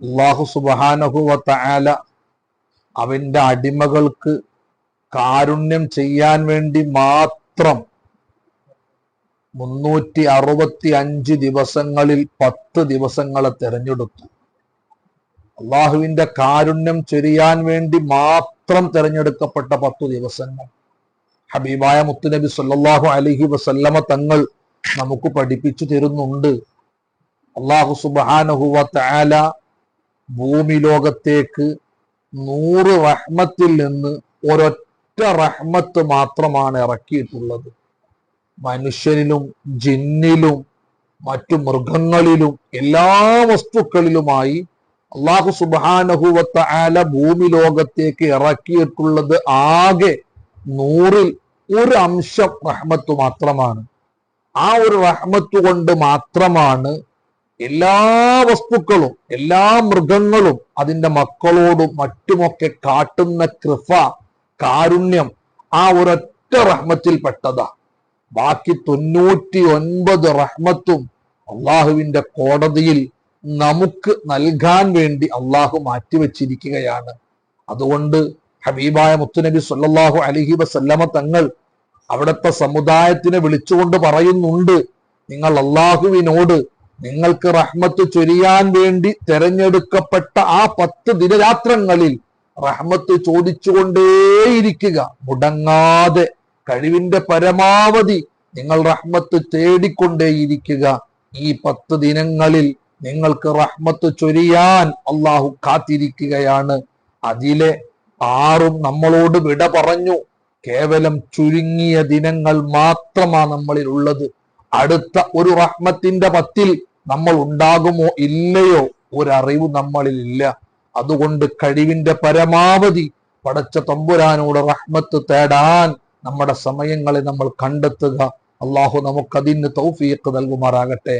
അള്ളാഹു സുബാനഹുവത്ത ആല അവന്റെ അടിമകൾക്ക് കാരുണ്യം ചെയ്യാൻ വേണ്ടി മാത്രം മുന്നൂറ്റി അറുപത്തി അഞ്ച് ദിവസങ്ങളിൽ പത്ത് ദിവസങ്ങളെ തെരഞ്ഞെടുത്തു. അള്ളാഹുവിന്റെ കാരുണ്യം ചൊരിയാൻ വേണ്ടി മാത്രം തിരഞ്ഞെടുക്കപ്പെട്ട പത്തു ദിവസങ്ങൾ. ഹബീബായ മുത്തുനബി സല്ലാഹു അലഹി വസല്ലമ തങ്ങൾ നമുക്ക് പഠിപ്പിച്ചു തരുന്നുണ്ട്. അള്ളാഹു സുബാനഹുവ തആല ഭൂമി ലോകത്തേക്ക് നൂറ് റഹ്മത്തിൽ നിന്ന് ഒരൊറ്റ റഹ്മത്ത് മാത്രമാണ് ഇറക്കിയിട്ടുള്ളത്. മനുഷ്യനിലും ജിന്നിലും മറ്റു മൃഗങ്ങളിലും എല്ലാ വസ്തുക്കളിലുമായി അള്ളാഹു സുബാനഹുവത്ത ആല ഭൂമി ലോകത്തേക്ക് ഇറക്കിയിട്ടുള്ളത് ആകെ നൂറിൽ ഒരു അംശം റഹ്മത്ത് മാത്രമാണ്. ആ ഒരു റഹ്മത്ത് കൊണ്ട് മാത്രമാണ് എല്ലാ വസ്തുക്കളും എല്ലാ മൃഗങ്ങളും അതിന്റെ മക്കളോടും മറ്റുമൊക്കെ കാട്ടുന്ന കൃപ കാരുണ്യം ആ ഒരൊറ്റ റഹ്മത്തിൽ പെട്ടതാ. ബാക്കി തൊണ്ണൂറ്റി ഒൻപത് റഹ്മത്തും അള്ളാഹുവിന്റെ കോടതിയിൽ നമുക്ക് നൽകാൻ വേണ്ടി അള്ളാഹു മാറ്റിവെച്ചിരിക്കുകയാണ്. അതുകൊണ്ട് ഹബീബായ മുത്തുനബി സല്ലാഹു അലഹി വസല്ലമ തങ്ങൾ അവിടുത്തെ സമുദായത്തിനെ വിളിച്ചുകൊണ്ട് പറയുന്നുണ്ട് നിങ്ങൾ അള്ളാഹുവിനോട് നിങ്ങൾക്ക് റഹ്മത്ത് ചൊരിയാൻ വേണ്ടി തെരഞ്ഞെടുക്കപ്പെട്ട ആ പത്ത് ദിനരാത്രങ്ങളിൽ റഹ്മത്ത് ചോദിച്ചുകൊണ്ടേയിരിക്കുക. മുടങ്ങാതെ കഴിവിന്റെ പരമാവധി നിങ്ങൾ റഹ്മത്ത് തേടിക്കൊണ്ടേയിരിക്കുക. ഈ പത്ത് ദിനങ്ങളിൽ നിങ്ങൾക്ക് റഹ്മത്ത് ചൊരിയാൻ അള്ളാഹു കാത്തിരിക്കുകയാണ്. അതിലെ ആറും നമ്മളോട് വിട പറഞ്ഞു. കേവലം ചുരുങ്ങിയ ദിനങ്ങൾ മാത്രമാണ് നമ്മളിൽ ഉള്ളത് അടുത്ത ഒരു റഹ്മത്തിന്റെ പത്തിൽ നമ്മൾ ഉണ്ടാകുമോ ഇല്ലയോ ഒരറിവ് നമ്മളിൽ ഇല്ല. അതുകൊണ്ട് കഴിവിന്റെ പരമാവധി പടച്ച തമ്പുരാനോട് റഹ്മത്ത് തേടാൻ നമ്മുടെ സമയങ്ങളെ നമ്മൾ കണ്ടെത്തുക. അള്ളാഹു നമുക്കതിന് തൗഫീഖ് നൽകുമാറാകട്ടെ.